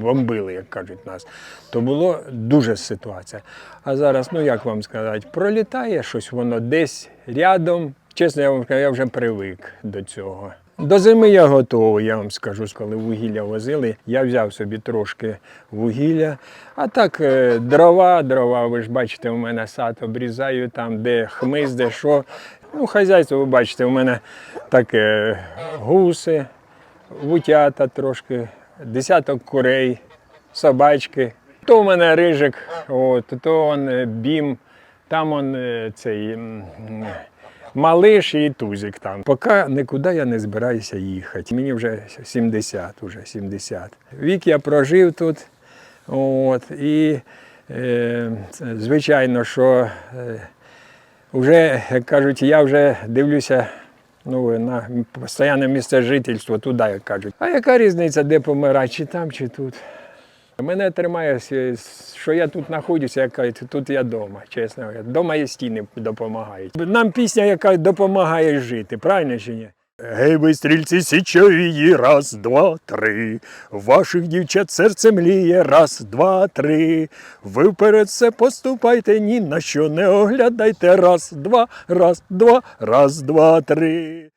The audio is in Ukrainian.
бомбили, як кажуть нас, то було дуже ситуація. А зараз, ну як вам сказати, пролітає щось воно десь рядом. Чесно, я вам кажу, я вже привик до цього. До зими я готовий, я вам скажу, коли вугілля возили, я взяв собі трошки вугілля. А так, е, дрова, дрова, ви ж бачите, у мене сад обрізаю там, де хмиз, де що. Ну, хазяйство, ви бачите, у мене таке гуси, вутята трошки, десяток курей, собачки. То у мене рижик, от, то он е, бім, там он е, цей. Малиш і тузик там. Поки нікуди я не збираюся їхати. Мені вже 70, уже 70. Вік я прожив тут. От, і е, звичайно, що е, вже, як кажуть, я вже дивлюся ну, на постійне місце жительства туди, як кажуть. А яка різниця, де помирати, чи там, чи тут? Мене тримає, що я тут знаходжуся, як кажуть, тут я вдома, чесно. говоря. Дома є стіни допомагають. Нам пісня, яка допомагає жити, правильно чи ні? Гей, ви стрільці січовії, раз, два, три. Ваших дівчат серце мліє, раз, два, три. Ви вперед все поступайте, ні на що не оглядайте. Раз, два, раз, два, раз, два, три.